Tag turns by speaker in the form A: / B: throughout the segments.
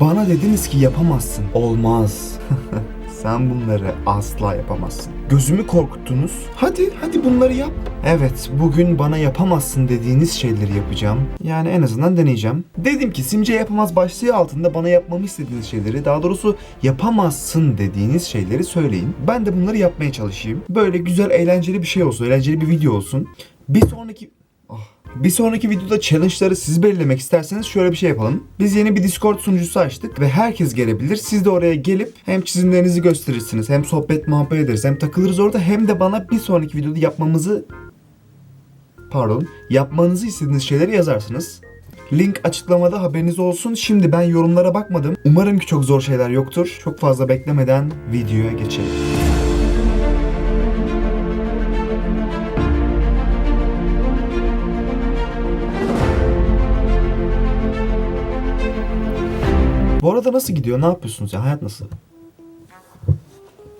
A: Bana dediniz ki yapamazsın. Olmaz. Sen bunları asla yapamazsın. Gözümü korkuttunuz. Hadi, hadi bunları yap. Evet, bugün bana yapamazsın dediğiniz şeyleri yapacağım. Yani en azından deneyeceğim. Dedim ki Simce yapamaz başlığı altında bana yapmamı istediğiniz şeyleri, daha doğrusu yapamazsın dediğiniz şeyleri söyleyin. Ben de bunları yapmaya çalışayım. Böyle güzel, eğlenceli bir şey olsun, eğlenceli bir video olsun. Bir sonraki. Bir sonraki videoda challenge'ları siz belirlemek isterseniz şöyle bir şey yapalım. Biz yeni bir Discord sunucusu açtık ve herkes gelebilir. Siz de oraya gelip hem çizimlerinizi gösterirsiniz, hem sohbet muhabbet ederiz, hem takılırız orada hem de bana bir sonraki videoda yapmamızı pardon, yapmanızı istediğiniz şeyleri yazarsınız. Link açıklamada haberiniz olsun. Şimdi ben yorumlara bakmadım. Umarım ki çok zor şeyler yoktur. Çok fazla beklemeden videoya geçelim. Bu arada nasıl gidiyor? Ne yapıyorsunuz ya? Hayat nasıl?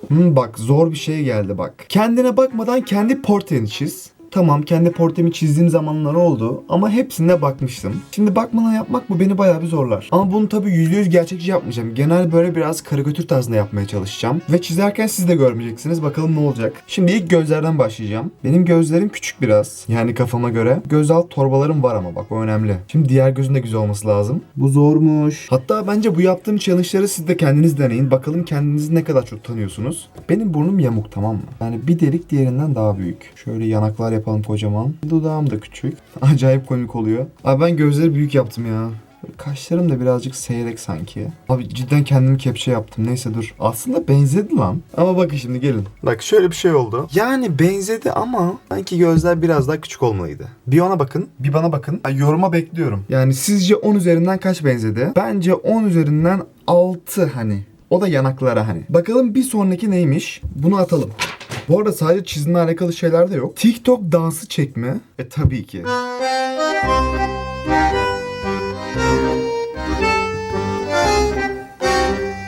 A: Hmm, bak zor bir şey geldi bak. Kendine bakmadan kendi portreni çiz. Tamam kendi portremi çizdiğim zamanlar oldu ama hepsine bakmıştım. Şimdi bakmadan yapmak bu beni bayağı bir zorlar. Ama bunu tabii %100 gerçekçi yapmayacağım. Genel böyle biraz karikatür tarzında yapmaya çalışacağım. Ve çizerken siz de görmeyeceksiniz. Bakalım ne olacak. Şimdi ilk gözlerden başlayacağım. Benim gözlerim küçük biraz. Yani kafama göre. Göz alt torbalarım var ama bak o önemli. Şimdi diğer gözün de güzel olması lazım. Bu zormuş. Hatta bence bu yaptığım challenge'ları siz de kendiniz deneyin. Bakalım kendinizi ne kadar çok tanıyorsunuz. Benim burnum yamuk tamam mı? Yani bir delik diğerinden daha büyük. Şöyle yanaklar yapalım kocaman. Dudağım da küçük. Acayip komik oluyor. Abi ben gözleri büyük yaptım ya. Böyle Kaşlarım da birazcık seyrek sanki. Abi cidden kendimi kepçe yaptım. Neyse dur. Aslında benzedi lan. Ama bakın şimdi gelin. Bak şöyle bir şey oldu. Yani benzedi ama sanki gözler biraz daha küçük olmalıydı. Bir ona bakın. Bir bana bakın. Ay, yoruma bekliyorum. Yani sizce 10 üzerinden kaç benzedi? Bence 10 üzerinden 6 hani. O da yanaklara hani. Bakalım bir sonraki neymiş? Bunu atalım. Bu arada sadece çizimle alakalı şeyler de yok. TikTok dansı çekme. E tabii ki.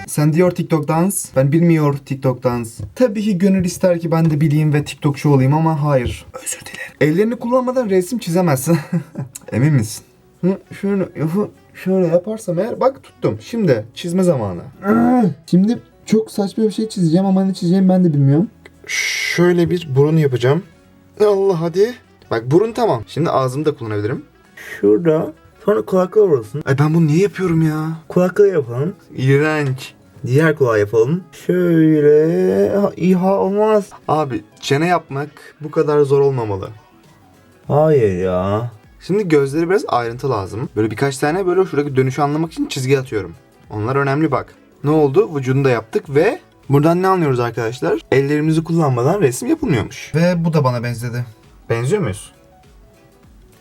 A: Sen diyor TikTok dans, ben bilmiyor TikTok dans. Tabii ki gönül ister ki ben de bileyim ve TikTokçu olayım ama hayır. Özür dilerim. Ellerini kullanmadan resim çizemezsin. Emin misin? Hı, şöyle, hı, şöyle yaparsam eğer bak tuttum. Şimdi çizme zamanı. Şimdi çok saçma bir şey çizeceğim ama ne çizeceğimi ben de bilmiyorum. Şöyle bir burun yapacağım. Allah hadi. Bak burun tamam. Şimdi ağzımı da kullanabilirim.
B: Şurada. Sonra kulaklar olsun.
A: Ay ben bunu niye yapıyorum ya?
B: Kulakları yapalım.
A: İğrenç.
B: Diğer kulağı yapalım. Şöyle. Ha, İha olmaz.
A: Abi çene yapmak bu kadar zor olmamalı.
B: Hayır ya.
A: Şimdi gözleri biraz ayrıntı lazım. Böyle birkaç tane böyle şuradaki dönüşü anlamak için çizgi atıyorum. Onlar önemli bak. Ne oldu? Vücudunu da yaptık ve buradan ne anlıyoruz arkadaşlar? Ellerimizi kullanmadan resim yapılmıyormuş. Ve bu da bana benzedi. Benziyor muyuz?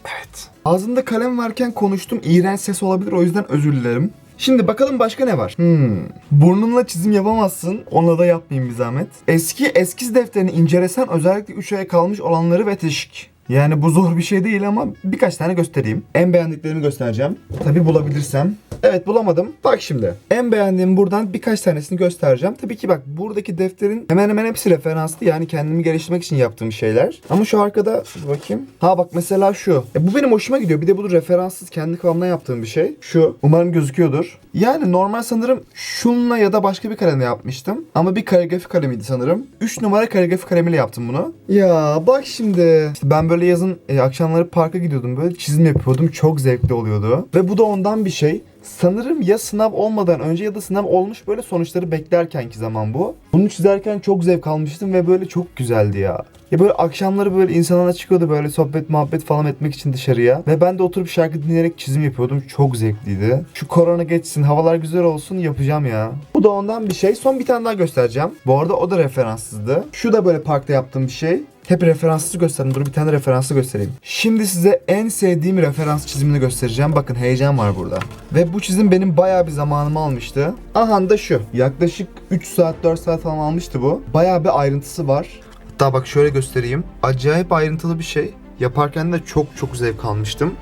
A: Evet. Ağzımda kalem varken konuştum. İğrenç ses olabilir o yüzden özür dilerim. Şimdi bakalım başka ne var? Hmm. Burnumla çizim yapamazsın. Ona da yapmayayım bir zahmet. Eski eskiz defterini incelesen özellikle 3 aya kalmış olanları ve teşvik. Yani bu zor bir şey değil ama birkaç tane göstereyim. En beğendiklerimi göstereceğim. Tabi bulabilirsem. Evet bulamadım. Bak şimdi. En beğendiğim buradan birkaç tanesini göstereceğim. Tabii ki bak buradaki defterin hemen hemen hepsi referanslı. Yani kendimi geliştirmek için yaptığım şeyler. Ama şu arkada bakayım. Ha bak mesela şu. E, bu benim hoşuma gidiyor. Bir de bu referanssız kendi kafamdan yaptığım bir şey. Şu. Umarım gözüküyordur. Yani normal sanırım şunla ya da başka bir kalemle yapmıştım. Ama bir kaligrafi kalemiydi sanırım. 3 numara kaligrafi kalemiyle yaptım bunu. Ya bak şimdi. İşte ben böyle yazın e, akşamları parka gidiyordum. Böyle çizim yapıyordum. Çok zevkli oluyordu. Ve bu da ondan bir şey. Sanırım ya sınav olmadan önce ya da sınav olmuş böyle sonuçları beklerkenki zaman bu. Bunu çizerken çok zevk almıştım ve böyle çok güzeldi ya. Ya böyle akşamları böyle insanlara çıkıyordu böyle sohbet muhabbet falan etmek için dışarıya. Ve ben de oturup şarkı dinleyerek çizim yapıyordum. Çok zevkliydi. Şu korona geçsin havalar güzel olsun yapacağım ya. Bu da ondan bir şey. Son bir tane daha göstereceğim. Bu arada o da referanssızdı. Şu da böyle parkta yaptığım bir şey. Hep referanssız gösterdim. Dur bir tane referanslı göstereyim. Şimdi size en sevdiğim referans çizimini göstereceğim. Bakın heyecan var burada. Ve bu çizim benim bayağı bir zamanımı almıştı. Aha da şu. Yaklaşık 3 saat 4 saat falan almıştı bu. Bayağı bir ayrıntısı var. Hatta bak şöyle göstereyim. Acayip ayrıntılı bir şey. Yaparken de çok çok zevk almıştım.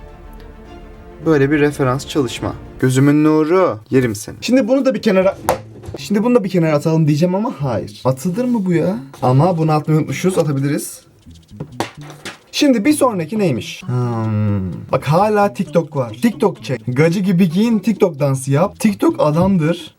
A: Böyle bir referans çalışma. Gözümün nuru. Yerim seni. Şimdi bunu da bir kenara... Şimdi bunu da bir kenara atalım diyeceğim ama hayır. Atılır mı bu ya? Ama bunu atmayı unutmuşuz. Atabiliriz. Şimdi bir sonraki neymiş? Hmm. Bak hala TikTok var. TikTok çek. Gacı gibi giyin TikTok dansı yap. TikTok adamdır.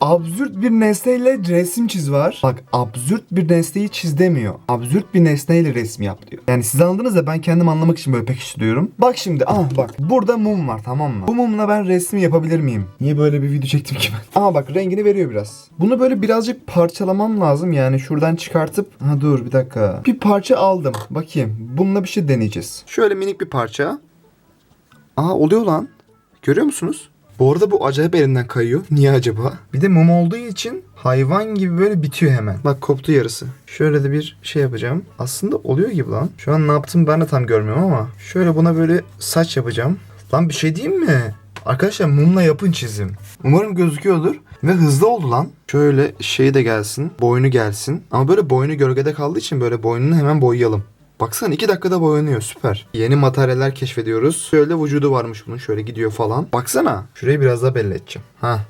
A: Absürt bir nesneyle resim çiz var. Bak absürt bir nesneyi çiz demiyor. Absürt bir nesneyle resim yap diyor. Yani siz anladınız da ben kendim anlamak için böyle pekiştiriyorum. Bak şimdi ah bak burada mum var tamam mı? Bu mumla ben resim yapabilir miyim? Niye böyle bir video çektim ki ben? Ama bak rengini veriyor biraz. Bunu böyle birazcık parçalamam lazım yani şuradan çıkartıp ha dur bir dakika. Bir parça aldım. Bakayım. Bununla bir şey deneyeceğiz. Şöyle minik bir parça. Aa oluyor lan. Görüyor musunuz? Bu arada bu acayip elinden kayıyor. Niye acaba? Bir de mum olduğu için hayvan gibi böyle bitiyor hemen. Bak koptu yarısı. Şöyle de bir şey yapacağım. Aslında oluyor gibi lan. Şu an ne yaptım ben de tam görmüyorum ama. Şöyle buna böyle saç yapacağım. Lan bir şey diyeyim mi? Arkadaşlar mumla yapın çizim. Umarım gözüküyordur. Ve hızlı oldu lan. Şöyle şey de gelsin. Boynu gelsin. Ama böyle boynu gölgede kaldığı için böyle boynunu hemen boyayalım. Baksana 2 dakikada boyanıyor süper. Yeni materyaller keşfediyoruz. Şöyle vücudu varmış bunun şöyle gidiyor falan. Baksana. Şurayı biraz daha belli edeceğim. Ha.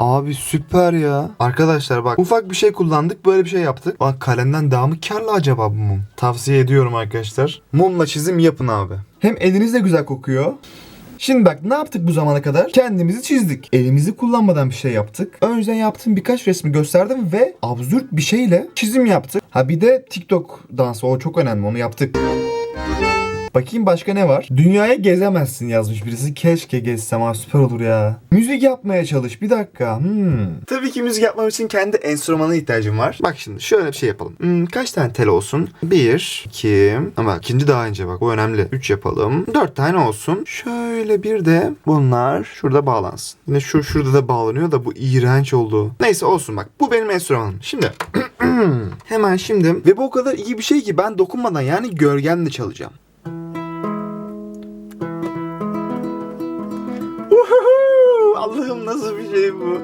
A: Abi süper ya. Arkadaşlar bak ufak bir şey kullandık böyle bir şey yaptık. Bak kalemden daha mı karlı acaba bu mum? Tavsiye ediyorum arkadaşlar. Mumla çizim yapın abi. Hem eliniz de güzel kokuyor. Şimdi bak ne yaptık bu zamana kadar? Kendimizi çizdik. Elimizi kullanmadan bir şey yaptık. Önceden yaptığım birkaç resmi gösterdim ve absürt bir şeyle çizim yaptık. Ha bir de TikTok dansı o çok önemli onu yaptık. Bakayım başka ne var? Dünyaya gezemezsin yazmış birisi. Keşke gezsem abi süper olur ya. Müzik yapmaya çalış bir dakika. Hmm. Tabii ki müzik yapmam için kendi enstrümana ihtiyacım var. Bak şimdi şöyle bir şey yapalım. Hmm, kaç tane tel olsun? Bir, iki, ama ikinci daha ince bak o önemli. Üç yapalım. Dört tane olsun. Şöyle bir de bunlar şurada bağlansın. Yine şu şurada da bağlanıyor da bu iğrenç oldu. Neyse olsun bak. Bu benim enstrümanım. Şimdi hemen şimdi ve bu o kadar iyi bir şey ki ben dokunmadan yani gölgemle çalacağım. Allah'ım nasıl bir şey bu?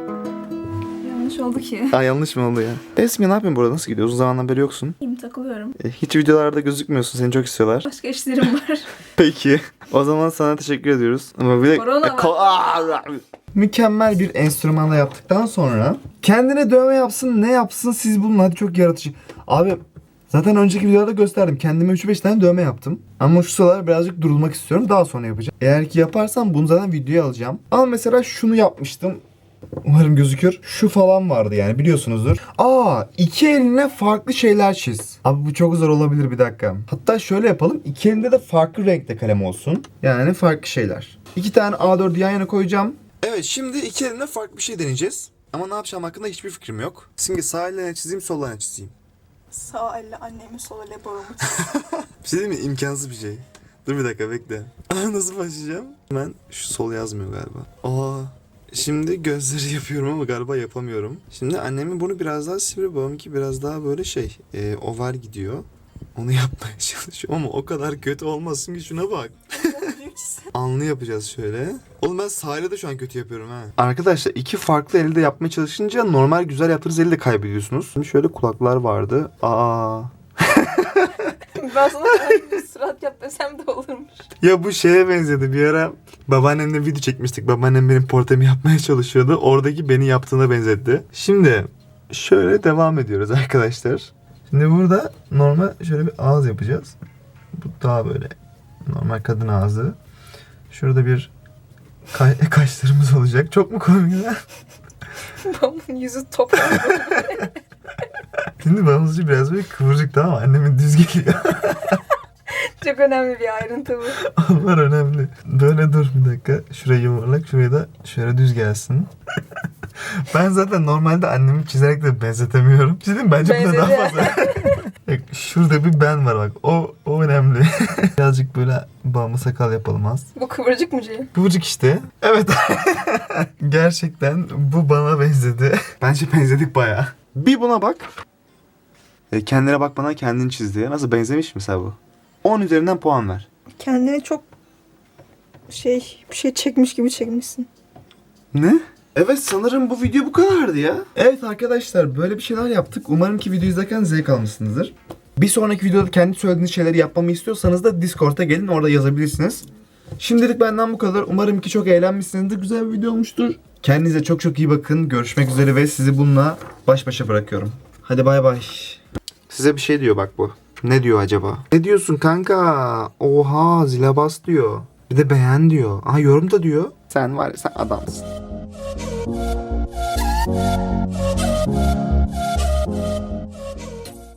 C: Yanlış oldu ki.
A: Aa yanlış mı oldu ya? Esmi ne yapıyorsun burada? Nasıl gidiyor? Uzun zamandan beri yoksun.
C: İyiyim takılıyorum.
A: E, hiç videolarda gözükmüyorsun. Seni çok istiyorlar.
C: Başka işlerim var.
A: Peki. O zaman sana teşekkür ediyoruz. Ama bir de...
C: Korona var.
A: Mükemmel bir enstrümanla yaptıktan sonra kendine dövme yapsın ne yapsın siz bulun hadi çok yaratıcı. Abi zaten önceki videoda gösterdim. Kendime 3-5 tane dövme yaptım. Ama şu sıralar birazcık durulmak istiyorum. Daha sonra yapacağım. Eğer ki yaparsam bunu zaten videoya alacağım. Ama mesela şunu yapmıştım. Umarım gözükür. Şu falan vardı yani biliyorsunuzdur. Aa iki eline farklı şeyler çiz. Abi bu çok zor olabilir bir dakika. Hatta şöyle yapalım. İki elinde de farklı renkte kalem olsun. Yani farklı şeyler. İki tane A4 yan yana koyacağım. Evet şimdi iki elimle farklı bir şey deneyeceğiz. Ama ne yapacağım hakkında hiçbir fikrim yok. Şimdi sağ eline çizeyim sol eline çizeyim.
C: Sağ elle annemi, sol elle babamı.
A: Bir şey değil mi? İmkansız bir şey. Dur bir dakika bekle. Nasıl başlayacağım? Ben şu sol yazmıyor galiba. Aa Şimdi gözleri yapıyorum ama galiba yapamıyorum. Şimdi annemin bunu biraz daha sivri, babamınki biraz daha böyle şey, e, oval gidiyor. Onu yapmaya çalışıyorum ama o kadar kötü olmasın ki şuna bak. Anlı yapacağız şöyle. Oğlum ben sahile de şu an kötü yapıyorum ha. Arkadaşlar iki farklı elde yapmaya çalışınca normal güzel yaptığınız eli de kaybediyorsunuz. Şimdi şöyle kulaklar vardı. Aa.
C: Ben sana surat yap desem de olurmuş.
A: Ya bu şeye benzedi. Bir ara babaannemle video çekmiştik. Babaannem benim portremi yapmaya çalışıyordu. Oradaki beni yaptığına benzetti. Şimdi şöyle devam ediyoruz arkadaşlar. Şimdi burada normal şöyle bir ağız yapacağız. Bu daha böyle normal kadın ağzı. Şurada bir ka- kaşlarımız olacak. Çok mu komik ya?
C: Babamın yüzü top.
A: Şimdi babamızcı biraz böyle kıvırcık tamam mı? Annemin düz geliyor.
C: Çok önemli bir ayrıntı bu.
A: Onlar önemli. Böyle dur bir dakika. Şurayı yuvarlak, şuraya da şöyle düz gelsin. ben zaten normalde annemi çizerek de benzetemiyorum. Çizdim bence buna daha fazla. Bak, Şurada bir ben var bak. O o önemli. Birazcık böyle bağımı sakal yapalım az.
C: Bu kıvırcık mı Cem?
A: Kıvırcık işte. Evet. Gerçekten bu bana benzedi. Bence benzedik baya. Bir buna bak. E, kendine bak bana kendini çiz diye. Nasıl benzemiş mesela bu? 10 üzerinden puan ver.
C: Kendine çok şey bir şey çekmiş gibi çekmişsin.
A: Ne? Evet sanırım bu video bu kadardı ya. Evet arkadaşlar böyle bir şeyler yaptık. Umarım ki video izlerken zevk almışsınızdır. Bir sonraki videoda kendi söylediğiniz şeyleri yapmamı istiyorsanız da Discord'a gelin orada yazabilirsiniz. Şimdilik benden bu kadar. Umarım ki çok eğlenmişsinizdir. Güzel bir video olmuştur. Kendinize çok çok iyi bakın. Görüşmek üzere ve sizi bununla baş başa bırakıyorum. Hadi bay bay. Size bir şey diyor bak bu. Ne diyor acaba? Ne diyorsun kanka? Oha zile bas diyor. Bir de beğen diyor. Aha yorum da diyor. Sen var ya sen adamsın.